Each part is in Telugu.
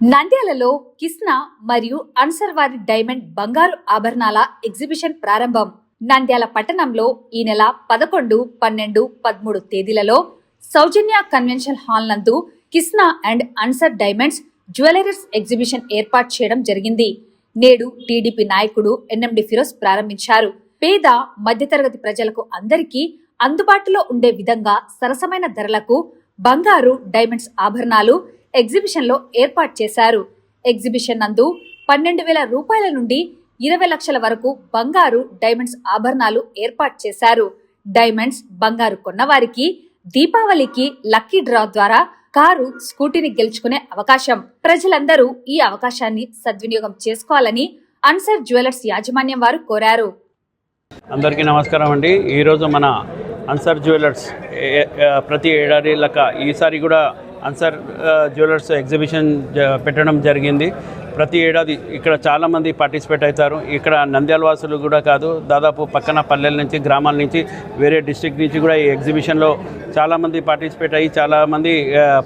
నంద్యాలలో కిస్నా మరియు అన్సర్ వారి డైమండ్ బంగారు ఆభరణాల ఎగ్జిబిషన్ ప్రారంభం. నంద్యాల పట్టణంలో ఈ నెల పదకొండు పన్నెండు పదమూడు తేదీలలో సౌజన్య కన్వెన్షన్ హాల్ నందు Kisna and answer diamonds jewelleries exhibition ఏర్పాటు చేయడం జరిగింది. నేడు టీడీపీ నాయకుడు ఎన్ఎండి ఫిరోజ్ ప్రారంభించారు. పేద మధ్యతరగతి ప్రజలకు అందరికీ అందుబాటులో ఉండే విధంగా సరసమైన ధరలకు బంగారు డైమండ్స్ ఆభరణాలు ఎగ్జిబిషన్లో ఏర్పాటు చేశారు. ఎగ్జిబిషన్ నందు పన్నెండు వేల రూపాయల నుండి ఇరవై లక్షల వరకు బంగారు డైమండ్స్ ఆభరణాలు ఏర్పాటు చేశారు. డైమండ్స్ బంగారు కొన్నవారికి దీపావళికి లక్కీ డ్రా ద్వారా కారు స్కూటీని గెలుచుకునే అవకాశం. ప్రజలందరూ ఈ అవకాశాన్ని సద్వినియోగం చేసుకోవాలని అన్సర్ జ్యువెలర్స్ యాజమాన్యం వారు కోరారు. అందరికీ నమస్కారం అండి. ఈరోజు మన అన్సర్ జ్యువెలర్స్ ప్రతి ఏడాది లెక్క ఈసారి కూడా అన్సర్ జ్యువెలర్స్ ఎగ్జిబిషన్ జ- పెట్టడం జరిగింది. ప్రతి ఏడాది ఇక్కడ చాలామంది పార్టిసిపేట్ అవుతారు. ఇక్కడ నంద్యాల వాసులు కూడా కాదు దాదాపు పక్కన పల్లెల నుంచి గ్రామాల నుంచి వేరే డిస్ట్రిక్ట్ నుంచి కూడా ఈ ఎగ్జిబిషన్లో చాలామంది పార్టిసిపేట్ అయ్యి చాలామంది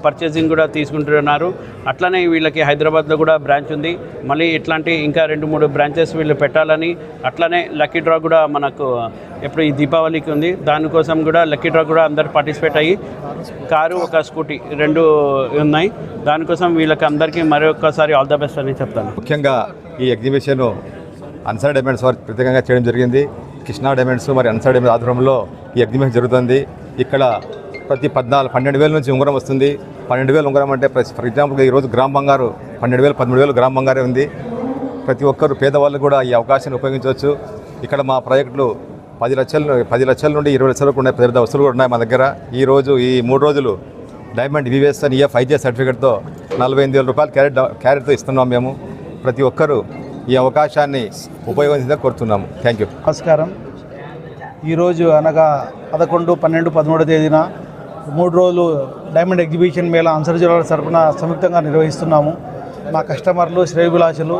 పర్చేసింగ్ కూడా తీసుకుంటున్నారు. అట్లనే వీళ్ళకి హైదరాబాద్లో కూడా బ్రాంచ్ ఉంది. మళ్ళీ ఇట్లాంటి ఇంకా రెండు మూడు బ్రాంచెస్ వీళ్ళు పెట్టాలని అట్లనే లక్కీ డ్రా కూడా మనకు ఎప్పుడు ఈ దీపావళికి ఉంది. దానికోసం కూడా లక్కీ డ్రా కూడా అందరు పార్టిసిపేట్ అయ్యి కారు ఒక స్కూటీ రెండు ఉన్నాయి. దానికోసం వీళ్ళకి అందరికీ మరొకసారి ఆల్ ద బెస్ట్ అని చెప్తాను. ముఖ్యంగా ఈ ఎగ్జిబిషన్ అన్సర్ డైమండ్స్ వారు ప్రత్యేకంగా చేయడం జరిగింది. కృష్ణా డైమండ్స్ మరి అన్సర్ డైమండ్స్ ఆధ్వర్యంలో ఈ ఎగ్జిబిషన్ జరుగుతుంది. ఇక్కడ ప్రతి పద్నాలుగు పన్నెండు వేల నుంచి ఉంగరం వస్తుంది. పన్నెండు వేలు ఉంగరం అంటే ప్రతి- ఫర్ ఎగ్జాంపుల్ ఈరోజు గ్రామ బంగారు పన్నెండు వేలు పదమూడు వేలు గ్రామ బంగారే ఉంది. ప్రతి ఒక్కరు పేదవాళ్ళు కూడా ఈ అవకాశాన్ని ఉపయోగించవచ్చు. ఇక్కడ మా ప్రాజెక్టులు పది లక్షల పది లక్షల నుండి ఇరవై లక్షల వరకు ఉన్నాయి. పెద్ద వస్తువులు కూడా ఉన్నాయి మా దగ్గర. ఈ రోజు ఈ మూడు రోజులు డైమండ్ వివిఎస్ అని ఈఎఫ్ ఐజే సర్టిఫికేట్తో నలభై ఎనిమిది వేల రూపాయలు క్యారెట్ క్యారెట్తో ఇస్తున్నాం మేము. ప్రతి ఒక్కరూ ఈ అవకాశాన్ని ఉపయోగించిందా కోరుతున్నాము. Thank you. నమస్కారం. ఈరోజు అనగా పదకొండు పన్నెండు పదమూడో తేదీన మూడు రోజులు డైమండ్ ఎగ్జిబిషన్ మేళ అన్సర్ జిల్లాల తరపున సంయుక్తంగా నిర్వహిస్తున్నాము. మా కస్టమర్లు శ్రేయభిలాషులు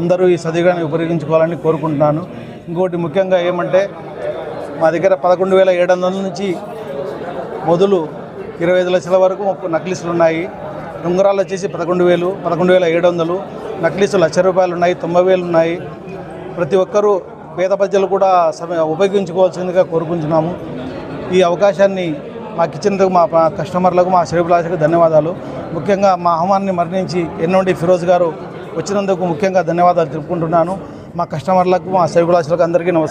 అందరూ ఈ సదుగాన్ని ఉపయోగించుకోవాలని కోరుకుంటున్నాను. ఇంకోటి ముఖ్యంగా ఏమంటే మా దగ్గర పదకొండు వేల ఏడు వందల నుంచి మొదలు ఇరవై ఐదు లక్షల వరకు నక్లీసులు ఉన్నాయి. ఉంగరాలు వచ్చేసి పదకొండు వేలు పదకొండు వేల ఏడు వందలు. నక్లీసులు లక్ష రూపాయలు ఉన్నాయి తొంభై వేలు ఉన్నాయి. ప్రతి ఒక్కరూ పేద ప్రజలు కూడా సమ- ఉపయోగించుకోవాల్సిందిగా కోరుకుంటున్నాము. ఈ అవకాశాన్ని మాకు ఇచ్చినందుకు మా కస్టమర్లకు మా శ్రేభిలాషకు ధన్యవాదాలు. ముఖ్యంగా మా ఆహ్వాన్ని మరణించి ఎన్నుండి ఫిరోజ్ గారు వచ్చినందుకు ముఖ్యంగా ధన్యవాదాలు తెలుపుకుంటున్నాను. మా కస్టమర్లకు మా శ్రేభిలాషులకు అందరికీ నమస్కారం.